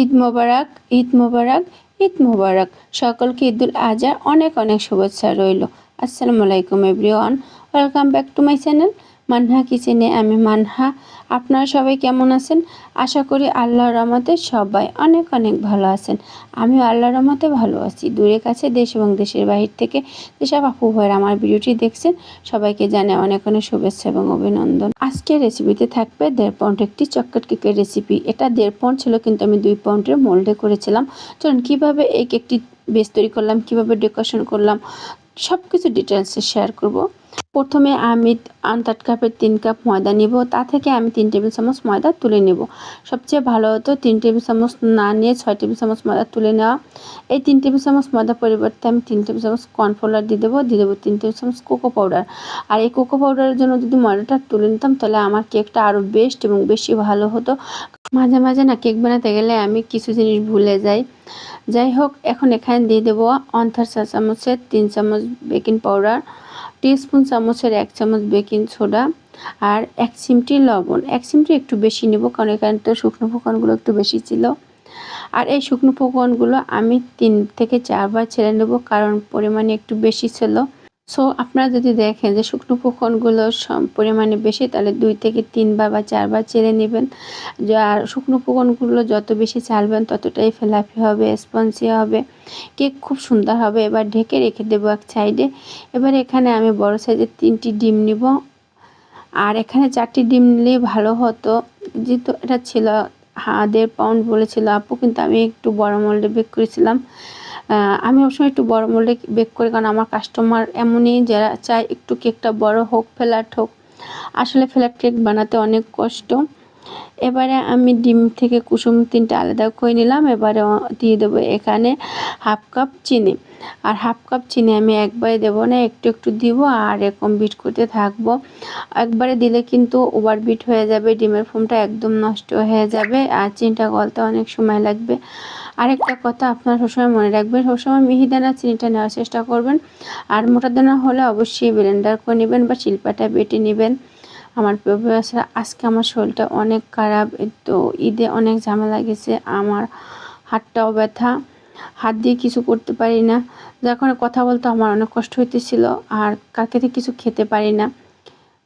ঈদ মোবারক ঈদ মোবারক ঈদ মোবারক। সকলকে ঈদুল আজহার অনেক অনেক শুভেচ্ছা রইল। আসসালামু আলাইকুম, everyone. Welcome back to my channel. Manha কিচেনে, আমি মানহা। আপনারা সবাই কেমন আছেন? আশা করি আল্লাহর রহমতে সবাই অনেক অনেক ভালো আছেন। আমিও আল্লাহর রহমতে ভালো আছি। দূরে কাছে দেশ এবং দেশের বাহির থেকে যেসব আপু ভাইয়ের আমার ভিডিওটি দেখছেন, সবাইকে জানে অনেক অনেক শুভেচ্ছা এবং অভিনন্দন। আজকের রেসিপিতে থাকবে দেড় পাউন্ড একটি চকলেট কেকের রেসিপি এটা দেড় পাউন্ড ছিল, কিন্তু আমি দুই পাউন্ডের মোল্ডে করেছিলাম। চলুন, কীভাবে এই কেকটি বেস তৈরি করলাম, কীভাবে ডেকোরেশন করলাম সব কিছু ডিটেলসে শেয়ার করব। প্রথমে আমি আন্তাট কাপের তিন কাপ ময়দা নিব, তা থেকে আমি তিন টেবিল চামচ ময়দা তুলে নেব। সবচেয়ে ভালো হতো তিন টেবিল চামচ না নিয়ে ছয় টেবিল চামচ ময়দা তুলে নেওয়া। এই তিন টেবিল চামচ ময়দা পরিবর্তে আমি তিন টেবিল চামচ কর্নফ্লাওয়ার দিয়ে দেবো দিয়ে দেবো তিন টেবিল চামচ কোকো পাউডার। আর এই কোকো পাউডারের জন্য যদি ময়দাটা তুলে নিতাম, তাহলে আমার কেকটা আরও বেস্ট এবং বেশি ভালো হতো। মাঝে মাঝে না কেক বানাতে গেলে আমি কিছু জিনিস ভুলে যাই। যাই হোক, এখন এখানে দিয়ে দেবো অন্থার চা চামচের তিন চামচ বেকিং পাউডার। টিস্পুন চামচের এক চামচ বেকিং সোডা আর এক চিমটি লবণ। এক চিমটি একটু বেশি নেব কারণ এখানে তো শুকনো পোকানগুলো একটু বেশি ছিল। আর এই শুকনো পোকানগুলো আমি তিন থেকে চারবার ছেড়ে নেব কারণ পরিমাণে একটু বেশি ছিল। সো আপনারা যদি দেখেন যে শুকনো পোকনগুলো পরিমাণে বেশি, তাহলে দুই থেকে তিনবার বা চারবার চেলে নেবেন। আর শুকনো পোকনগুলো যত বেশি চালবেন ততটাই ফেলাফি হবে, স্পঞ্জি হবে, কেক খুব সুন্দর হবে। এবার ঢেকে রেখে দেবো এক সাইডে। এবার এখানে আমি বড় সাইজের তিনটি ডিম নিব। আর এখানে চারটি ডিম নিলেই ভালো হতো। যেহেতু এটা ছিল দেড় পাউন্ড বলেছিল আপু, কিন্তু আমি একটু বড় মোল্ডে বেক করেছিলাম। আমি সবসময় একটু বড় মূল্যে বেক করি, কারণ আমার কাস্টমার এমনই যারা চায় একটু কেকটা বড় হোক ফ্ল্যাট হোক। আসলে ফ্ল্যাট কেক বানাতে অনেক কষ্ট। এবারে আমি ডিম থেকে কুসুম তিনটা আলাদা করে নিলাম, এবারে দিয়ে দেবো এখানে হাফ কাপ চিনি। আর হাফ কাপ চিনি আমি একবারে দেবো না, একটু একটু দিব আর এরকম বিট করতে থাকব। একবারে দিলে কিন্তু ওভার বিট হয়ে যাবে, ডিমের ফোমটা একদম নষ্ট হয়ে যাবে আর চিনিটা গলতে অনেক সময় লাগবে। আরেকটা কথা আপনারা সবসময় মনে রাখবেন, সবসময় মিহিদানা চিনিটা নেওয়ার চেষ্টা করবেন আর মোটা দানা হলে অবশ্যই ব্লেন্ডার করে নেবেন বা শিল্পাটা বেটে নেবেন। আমার প্রিয় আজকে আমার শরীরটা অনেক খারাপ তো ঈদে অনেক ঝামেলা গেছে, আমার হাতটাও ব্যথা। হাত দিয়ে কিছু করতে পারি না। যার কারণে কথা বলতে আমার অনেক কষ্ট হইতেছিল আর থেকে কিছু খেতে পারি না।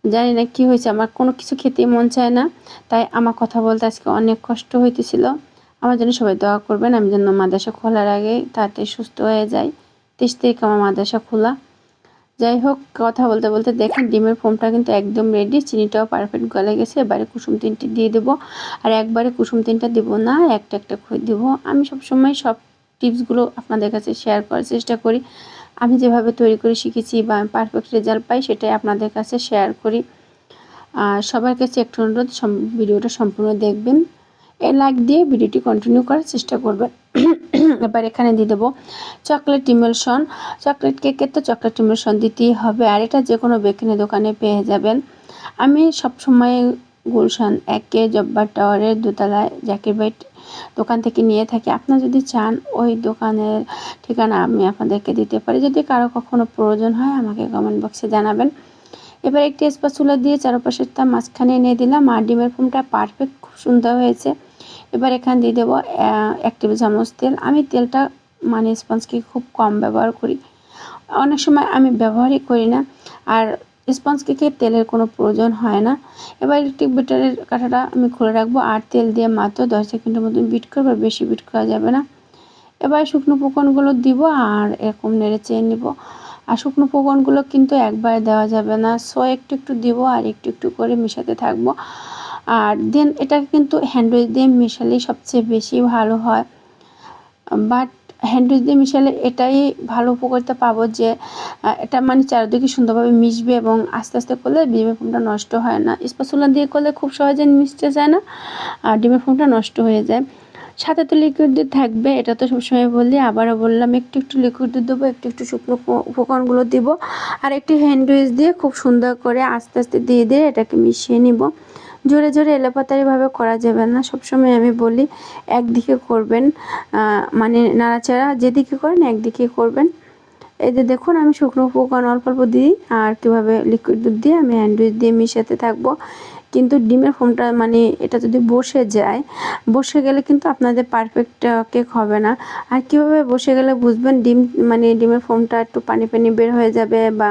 জানি না কি হয়েছে, আমার কোনো কিছু খেতে মন চায় না, তাই আমার কথা বলতে আজকে অনেক কষ্ট হইতেছিল। আমার জন্য সবাই দোয়া করবেন, আমি যেন মাদ্রাসা খোলার আগে তাতে সুস্থ হয়ে যাই। তেইশ তারিখ আমার মাদ্রাসা খোলা। যাই হোক, কথা বলতে বলতে দেখেন, ডিমের ফোমটা কিন্তু একদম রেডি চিনিটাও পারফেক্ট গলে গেছে। এবারে কুসুম তিনটি দিয়ে দেবো। আর একবারে কুসুম তিনটা দেবো না, একটা একটা করে দেবো। আমি সবসময় সব টিপসগুলো আপনাদের কাছে শেয়ার করার চেষ্টা করি। আমি যেভাবে তৈরি করে শিখেছি বা পারফেক্ট রেজাল্ট পাই সেটাই আপনাদের কাছে শেয়ার করি। আর সবার কাছে একটু অনুরোধ ভিডিওটা সম্পূর্ণ দেখবেন। এ লাইক দিয়ে ভিডিওটি কন্টিনিউ করার চেষ্টা করবেন। এবার এখানে দিয়ে দেবো চকলেট ইমেলশন চকলেট কেকের তো চকলেট ইমেলশন দিতেই হবে। আর এটা যে কোনো বেকিনের দোকানে পেয়ে যাবেন। আমি সবসময় গুলশান, একে জব্বার টাওয়ারের দোতলায়, জাকির বাইট দোকান থেকে নিয়ে থাকি। আপনার যদি চান, ওই দোকানের ঠিকানা আমি আপনাদেরকে দিতে পারি। যদি কারও কখনো প্রয়োজন হয়, আমাকে কমেন্ট বক্সে জানাবেন। এবার একটি স্পাচুলা দিয়ে চারপাশের তা মাঝখানে এনে দিলাম। আর ডিমের ফুমটা পারফেক্ট খুব সুন্দর হয়েছে। এবার এখানে দিয়ে দেবো এক টেবিল চামচ তেল। আমি তেলটা মানে স্পঞ্জকে খুব কম ব্যবহার করি। অনেক সময় আমি ব্যবহারই করি না। আর স্পঞ্জ কেকের তেলের কোনো প্রয়োজন হয় না? এবার ইলেকট্রিক বিটারের কাঁটাটা আমি খুলে রাখব। আর তেল দিয়ে মাত্র দশ সেকেন্ডের মতন বিট করব বেশি বিট করা যাবে না। এবার শুকনো পোকনগুলো দিব আর এরকম নেড়ে চেয়ে নিব। আর শুকনো পোকনগুলো কিন্তু একবারে দেওয়া যাবে না। সো, একটু একটু দিব আর একটু একটু করে মিশাতে থাকব। আর দেন এটা কিন্তু হ্যান্ডউইচ দিয়ে মিশালেই সবচেয়ে বেশি ভালো হয়। বাট হ্যান্ডউইচ দিয়ে মিশালে এটাই ভালো উপকারিতা পাবো যে এটা মানে চারিদিকে সুন্দরভাবে মিশবে এবং আস্তে আস্তে করলে ডিমের ফোমটা নষ্ট হয় না। স্পাসুলা দিয়ে করলে খুব সহজে মিশতে যায় না, আর ডিমের ফোমটা নষ্ট হয়ে যায়। সাথে তো লিকুইড দুধ থাকবে, এটা তো সবসময় বললি আবারও বললাম, একটু একটু লিকুইড দুধ দেবো, একটু একটু শুকনো উপকরণগুলো দিব, আর একটি হ্যান্ডউইচ দিয়ে খুব সুন্দর করে আস্তে আস্তে দিয়ে দিয়ে এটাকে মিশিয়ে নিব। জোরে জোরে এলোপাতারিভাবে করা যাবে না। সবসময় আমি বলি, একদিকে করবেন মানে নাড়াচাড়া যেদিকে করেন একদিকে করবেন। এই যে দেখুন, আমি শুকনো পোকা অল্প অল্প দিই, আর কীভাবে লিকুইড দুধ দিয়ে আমি হ্যান্ডউইচ দিয়ে মিশাতে থাকব। কিন্তু ডিমের ফোমটা মানে এটা যদি বসে যায়, বসে গেলে কিন্তু আপনাদের পারফেক্ট কেক হবে না। আর কীভাবে বসে গেলে বুঝবেন ডিম মানে ডিমের ফোমটা একটু পানি পানি বের হয়ে যাবে বা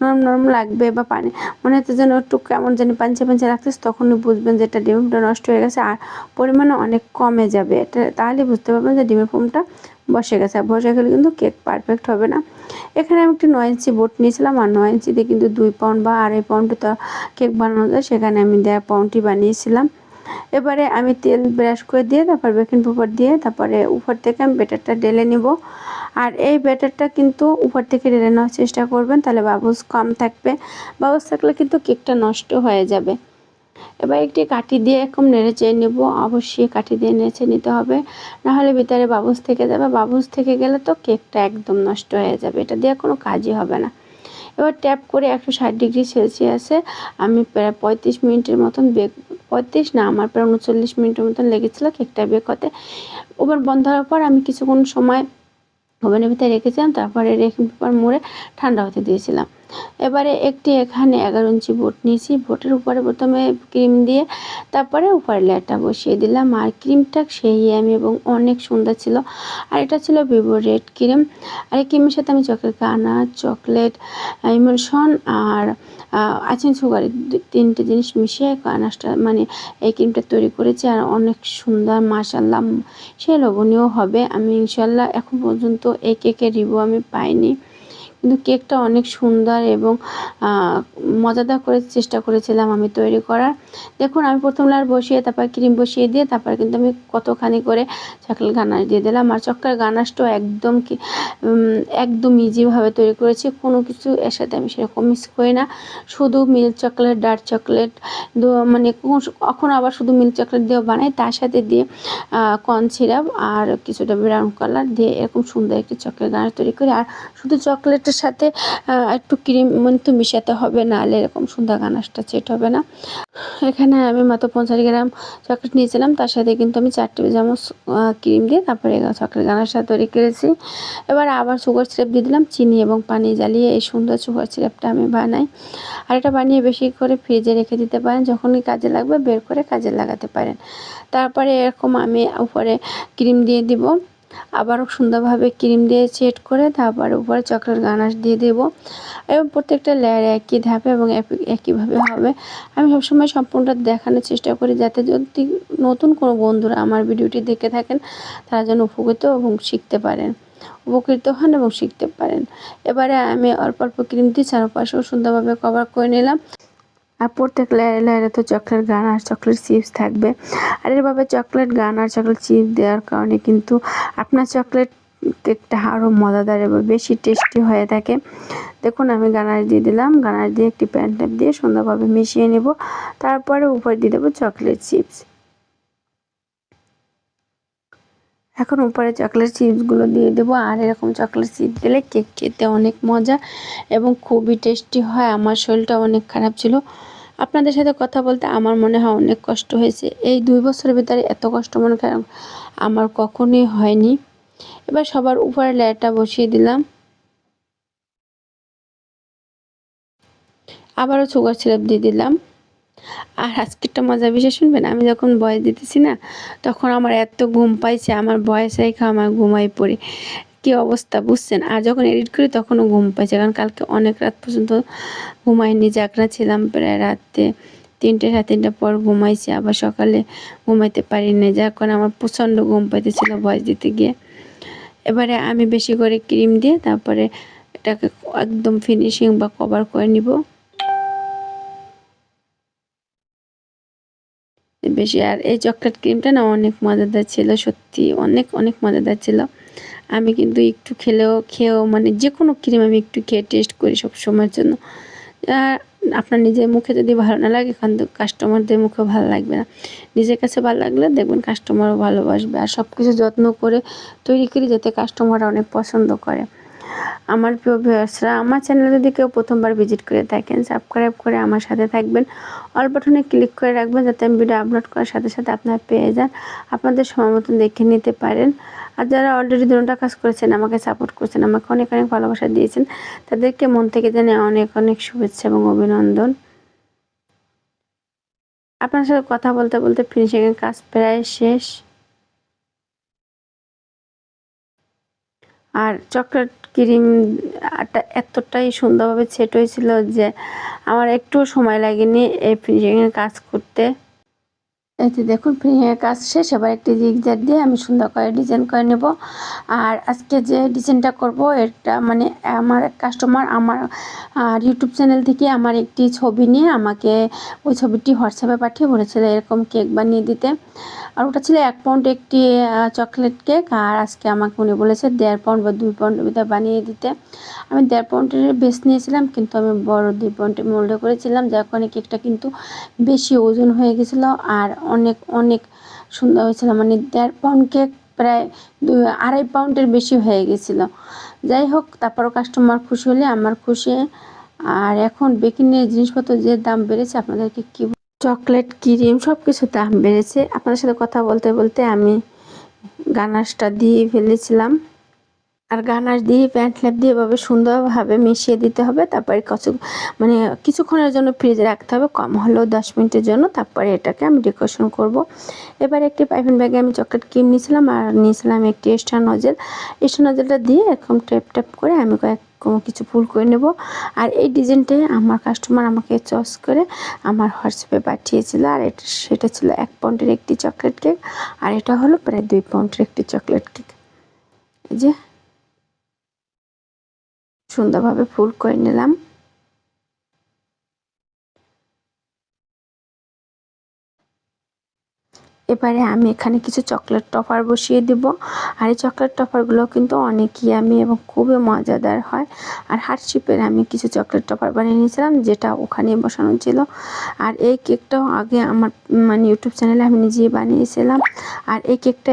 নরম নরম লাগবে বা পানি, মনে হচ্ছে যেন একটু কেমন জানি পাঞ্চে পাঞ্চে রাখতেছে তখনই বুঝবেন যে এটা ডিমটা নষ্ট হয়ে গেছে আর পরিমাণে অনেক কমে যাবে। এটা তাহলে বুঝতে পারবেন যে ডিমের ফোমটা বসে গেছে। আর বসে গেলে কিন্তু কেক পারফেক্ট হবে না। এখানে আমি একটি নয় ইঞ্চি বোট নিয়েছিলাম, আর নয় ইঞ্চিতে কিন্তু দুই পাউন্ড বা আড়াই পাউন্ড তো কেক বানানো যায়, সেখানে আমি দেড় পাউন্ডটি বানিয়েছিলাম। এবারে আমি তেল ব্রাশ করে দিয়ে, তারপর বেকিং পেপার দিয়ে, তারপরে উপর থেকে আমি বেটারটা ঢেলে নিব। আর এই ব্যাটারটা কিন্তু উপর থেকে ঢেলে নেওয়ার চেষ্টা করবেন, তাহলে বাবুস কম থাকবে, বাবুস থাকলে কিন্তু কেকটা নষ্ট হয়ে যাবে। এবার একটি কাঠি দিয়ে এরকম নেড়ে চেয়ে নেব। অবশ্যই কাঠি দিয়ে নেড়ে নিতে হবে। নাহলে ভিতরে বাবুস থেকে যাবে। বাবুস থেকে গেলে তো কেকটা একদম নষ্ট হয়ে যাবে। এটা দিয়ে কোনো কাজই হবে না। এবার ট্যাপ করে একশো ষাট ডিগ্রি সেলসিয়াসে আমি প্রায় পঁয়ত্রিশ মিনিটের মতন বেক পঁয়ত্রিশ না, আমার প্রায় উনচল্লিশ মিনিটের মতন লেগেছিলো কেকটা বেক হতে। ওভার বন্ধ হওয়ার পর আমি কিছুক্ষণ সময় ওভেনের ভিতরে রেখেছিলাম। তারপরে রেখে পেপার মুড়ে ঠান্ডা হতে দিয়েছিলাম। এবারে একটি এখানে এগারো ইঞ্চি বোট নিয়েছি। বোটের উপরে প্রথমে ক্রিম দিয়ে তারপরে উপরে লেয়ারটা বসিয়ে দিলাম। আর ক্রিমটা সেই আমি এবং অনেক সুন্দর ছিল। আর এটা ছিল ভিভো রেড ক্রিম। আর এই ক্রিমের সাথে আমি চকলেট কানা, চকলেট ইমলশন আর আছেন সুগার তিনটে জিনিস মিশিয়ে কানাসটা মানে এই ক্রিমটা তৈরি করেছি। আর অনেক সুন্দর মাসাল্লাহ সে লোভনীয় হবে। আমি ইনশাল্লাহ এখন পর্যন্ত এই কেকের রিভিউ আমি পাইনি। কিন্তু কেকটা অনেক সুন্দর এবং মজাদার করে চেষ্টা করেছিলাম আমি তৈরি করার। দেখুন, আমি প্রথম লার বসিয়ে, তারপর ক্রিম বসিয়ে দিয়ে, তারপর কিন্তু আমি কতখানি করে চকলেট গানাশ দিয়ে দিলাম। আর চক্রের গানাশটাও একদম কি একদম ইজিভাবে তৈরি করেছি। কোনো কিছু এর সাথে আমি সেরকম মিস করি না। শুধু মিল্ক চকলেট ডার্ক চকলেট মানে কখন আবার শুধু মিল্ক চকলেট দিয়েও বানাই। তার সাথে দিয়ে কর্ন সিরাপ আর কিছুটা ব্রাউন কালার দিয়ে এরকম সুন্দর একটি চকলেট গানাশ তৈরি করি। আর শুধু চকলেট চকলেটের সাথে একটু ক্রিম কিন্তু মিশাতে হবে, নাহলে এরকম সুন্দর গানাশটা সেট হবে না। এখানে আমি মাত্র পঞ্চাশ গ্রাম চকলেট নিয়েছিলাম, তার সাথে কিন্তু আমি চার টেবিল চামচ ক্রিম দিয়ে তারপরে চকলেট গানাশটা তৈরি করেছি। এবার আবার সুগার সিরাপ দিয়ে দিলাম, চিনি এবং পানি জ্বালিয়ে এই সুন্দর সুগার সিরাপটা আমি বানাই। আর এটা বানিয়ে বেশি করে ফ্রিজে রেখে দিতে পারেন, যখনই কাজে লাগবে বের করে কাজে লাগাতে পারেন। তারপরে এরকম আমি উপরে ক্রিম দিয়ে দিব। আবারও সুন্দরভাবে ক্রিম দিয়ে সেট করে তারপর উপরে চকলেট গানাশ দিয়ে দেবো। এবং প্রত্যেকটা লেয়ার একই ধাপে এবং একইভাবে হবে। আমি সবসময় সম্পূর্ণটা দেখানোর চেষ্টা করি যাতে যদি নতুন কোনো বন্ধুরা আমার ভিডিওটি দেখে থাকেন, তারা যেন উপকৃত এবং শিখতে পারেন। উপকৃত হন এবং শিখতে পারেন। এবারে আমি অল্প অল্প ক্রিম দিয়ে চারপাশেও সুন্দরভাবে কভার করে নিলাম। আর প্রত্যেক লেয়ারে লেয়ারে তো চকলেট গান আর চকলেট চিপস থাকবে। আর এভাবে চকলেট গান আর চকলেট চিপস দেওয়ার কারণে কিন্তু আপনার চকলেট কেকটা আরও মজাদার এবং বেশি টেস্টি হয়ে থাকে। দেখুন, আমি গানার দিয়ে দিলাম। গানার দিয়ে একটি প্যান্ট দিয়ে সুন্দরভাবে মিশিয়ে নেব। তারপরে উপর দিয়ে দেবো চকলেট চিপস এখন উপরে চকলেট চিপসগুলো দিয়ে দেবো, আর এরকম চকলেট চিপস দিলে কেক খেতে অনেক মজা এবং খুবই টেস্টি হয়। আমার শরীরটা অনেক খারাপ ছিল। আপনাদের সাথে কথা বলতে আমার মনে হয় অনেক কষ্ট হয়েছে। এই দুই বছরের ভিতরে এত কষ্ট মনে হয় আমার কখনোই হয়নি। এবার সবার উপরে লেয়ারটা বসিয়ে দিলাম। আবারও সুগার সিরাপ দিয়ে দিলাম। আর আজকেরটা মজা বিষয় শুনবেন? আমি যখন বয়স দিতেছি না, তখন আমার এত ঘুম পাইছে, আমার বয়স রেখা আমার ঘুমাই পড়ে। কি অবস্থা বুঝছেন? আর যখন এডিট করি, তখনও ঘুম পাইছে। কারণ কালকে অনেক রাত পর্যন্ত ঘুমাইনি, জাগরা ছিলাম প্রায় রাতে তিনটে, সাড়ে তিনটার পর ঘুমাইছি। আবার সকালে ঘুমাইতে পারি না যার কারণে আমার প্রচণ্ড ঘুম পাইতেছিল বয়স দিতে গিয়ে। এবারে আমি বেশি করে ক্রিম দিয়ে তারপরে এটাকে একদম ফিনিশিং বা কভার করে নিব। বেশি। আর এই চকলেট ক্রিমটা না অনেক মজাদার ছিল, সত্যি অনেক অনেক মজাদার ছিল। আমি কিন্তু একটু খেলেও, খেয়েও মানে যে কোনো ক্রিম আমি একটু খেয়ে টেস্ট করি সব সময়ের জন্য। আর আপনার নিজের মুখে যদি ভালো না লাগে কিন্তু কাস্টমারদের মুখে ভালো লাগবে না। নিজের কাছে ভালো লাগলে দেখবেন কাস্টমারও ভালোবাসবে। আর সব কিছু যত্ন করে তৈরি করি যাতে কাস্টমাররা অনেক পছন্দ করে। আমার প্রিয় ভিউয়ার্সরা আমার চ্যানেলে যদি কেউ প্রথমবার ভিজিট করে থাকেন সাবস্ক্রাইব করে আমার সাথে থাকবেন। অল বাটনে ক্লিক করে রাখবেন যাতে আমি ভিডিও আপলোড করার সাথে সাথে আপনারা পেয়ে যান, আপনাদের সময় মতন দেখে নিতে পারেন। আর যারা অলরেডি দুটা কাজ করেছেন, আমাকে সাপোর্ট করছেন, আমাকে অনেক অনেক ভালোবাসা দিয়েছেন, তাদেরকে মন থেকে জানে অনেক অনেক শুভেচ্ছা এবং অভিনন্দন। আপনার সাথে কথা বলতে বলতে ফিনিশিং এর কাজ প্রায় শেষ। আর চকলেট ক্রিম আটা এতটাই সুন্দরভাবে সেট হয়েছিল যে আমার একটুও সময় লাগেনি এই ফিনিশিং এর কাজ করতে। এতে দেখুন, ফিনিশিংয়ের কাজ শেষ। এবার একটি জিগজার দিয়ে আমি সুন্দর করে ডিজাইন করে নেব। আর আজকে যে ডিজাইনটা করব, এটা মানে আমার কাস্টমার আমার, আর ইউটিউব চ্যানেল থেকে আমার একটি ছবি নিয়ে আমাকে ওই ছবিটি হোয়াটসঅ্যাপে পাঠিয়ে বলেছিল এরকম কেক বানিয়ে দিতে। আর ওটা ছিল এক পাউন্ড একটি চকলেট কেক আর আজকে আমাকে উনি বলেছে দেড় পাউন্ড বা দুই পাউন্ডের ভিতরে বানিয়ে দিতে। আমি দেড় পাউন্ডের বেশ নিয়েছিলাম, কিন্তু আমি বড় দুই পাউন্ডের মোল্ডে করেছিলাম, যার কারণে কেকটা কিন্তু বেশি ওজন হয়ে গেছিল, আর অনেক অনেক সুন্দর হয়েছিল। মানে দেড় পাউন্ড কেক প্রায় আড়াই পাউন্ডের বেশি হয়ে গেছিল। যাই হোক, তারপরও কাস্টমার খুশি হলে আমার খুশি। আর এখন বেকিংয়ের জিনিসপত্র যে দাম বেড়েছে, আপনাদেরকে কী চকলেট, ক্রিম সব কিছু দাম বেড়েছে। আপনাদের সাথে কথা বলতে বলতে আমি গানাশটা দিয়ে ফেলেছিলাম। আর গানাশ দিয়ে, প্যান্ট ল্যাপ দিয়ে এভাবে সুন্দরভাবে মিশিয়ে দিতে হবে। তারপরে কিছু মানে কিছুক্ষণের জন্য ফ্রিজে রাখতে হবে। কম হলেও দশ মিনিটের জন্য তারপরে এটাকে আমি ডেকোরেশন করব। এবার একটি পাইপিং ব্যাগে আমি চকলেট ক্রিম নিয়েছিলাম। আর নিয়েছিলাম একটি এক্সট্রা নজেল। এক্সট্রা নজেলটা দিয়ে এরকম ট্যাপ ট্যাপ করে আমি কয়েক কোনো কিছু ফুল করে নেব। আর এই ডিজাইনটাই আমার কাস্টমার আমাকে চয়েস করে আমার হোয়াটসঅ্যাপে পাঠিয়েছিল। আর এটা, সেটা ছিল এক পাউন্ডের একটি চকলেট কেক আর এটা হলো প্রায় দুই পাউন্ডের একটি চকলেট কেক এই যে, সুন্দরভাবে ফুল করে নিলাম। এবারে আমি এখানে কিছু চকলেট টপার বসিয়ে দিব। আর এই চকলেট টপারগুলো কিন্তু অনেক ইয়ামি এবং খুবই মজাদার হয়। আর হার্টশিপের আমি কিছু চকলেট টপার বানিয়ে নিয়েছিলাম, যেটা ওখানে বসানো ছিল। আর এই কেকটাও আগে আমার মানে ইউটিউব চ্যানেলে আমি নিজেই বানিয়েছিলাম। আর এই কেকটা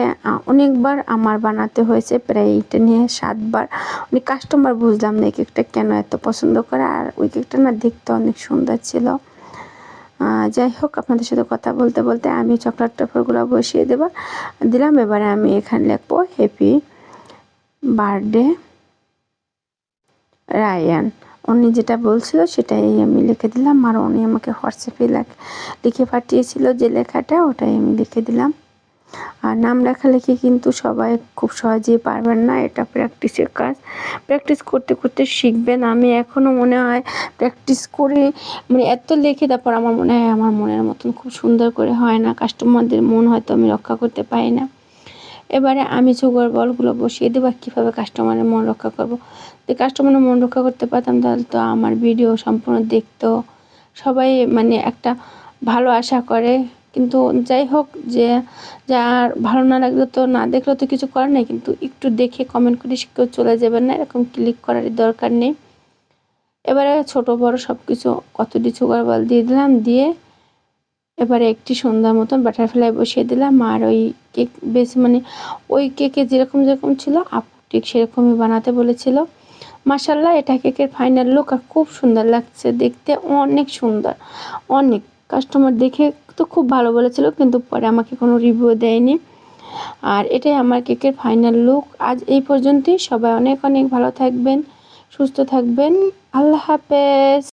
অনেকবার আমার বানাতে হয়েছে, প্রায় এইটা নিয়ে সাতবার। অনেক কাস্টমার বুঝলাম না এই কেকটা কেন এত পছন্দ করে। আর ওই কেকটা না দেখতে অনেক সুন্দর ছিল। যাই হোক, আপনাদের সাথে কথা বলতে বলতে আমি চকলেট টপারগুলো বসিয়ে দেবো। দিলাম, এবারে আমি এখানে লিখব হ্যাপি বার্থডে রায়ান। উনি যেটা বলছিল সেটাই আমি লিখে দিলাম, আর উনি আমাকে হোয়াটসঅ্যাপে লিখে পাঠিয়েছিল যে লেখাটা, ওটাই আমি লিখে দিলাম। আর নাম লেখালেখি কিন্তু সবাই খুব সহজেই পারবেন না, এটা প্র্যাকটিসের কাজ। প্র্যাকটিস করতে করতে শিখবেন। আমি এখনও মনে হয় প্র্যাকটিস করে মানে এত লেখে, তারপর আমার মনে হয় আমার মনের মতন খুব সুন্দর করে হয় না। কাস্টমারদের মন হয়তো আমি রক্ষা করতে পারি না। এবারে আমি সুগার বলগুলো বসিয়ে দেবো, কীভাবে কাস্টমারের মন রক্ষা করব। যদি কাস্টমারের মন রক্ষা করতে পারতাম, তাহলে তো আমার ভিডিও সম্পূর্ণ দেখতো। সবাই মানে একটা ভালো আশা করে। কিন্তু যাই হোক যে যার ভালো না লাগলে তো না দেখলে তো কিছু করার নেই, কিন্তু একটু দেখে কমেন্ট করে কেউ চলে যাবেন না, এরকম ক্লিক করার দরকার নেই। এবারে ছোট বড় সব কিছু কতটি সুগার বল দিয়ে দিলাম, দিয়ে এবারে একটি সন্ধ্যার মতন বাটারফ্লাই বসিয়ে দিলাম, আর ওই কেক বেশ মানে ওই কেকে যেরকম যেরকম ছিল, আপু ঠিক সেরকমই বানাতে বলেছিল। মাসাল্লাহ এটা কেকের ফাইনাল লুক আর খুব সুন্দর লাগছে, দেখতে অনেক সুন্দর, অনেক। কাস্টমার দেখে তো খুব ভালো বলেছিল, কিন্তু পরে আমাকে কোনো রিভিউ দেয়নি। আর এটাই আমার কেকের ফাইনাল লুক আজ এই পর্যন্তই। সবাই অনেক অনেক ভালো থাকবেন, সুস্থ থাকবেন। আল্লাহ হাফেজ।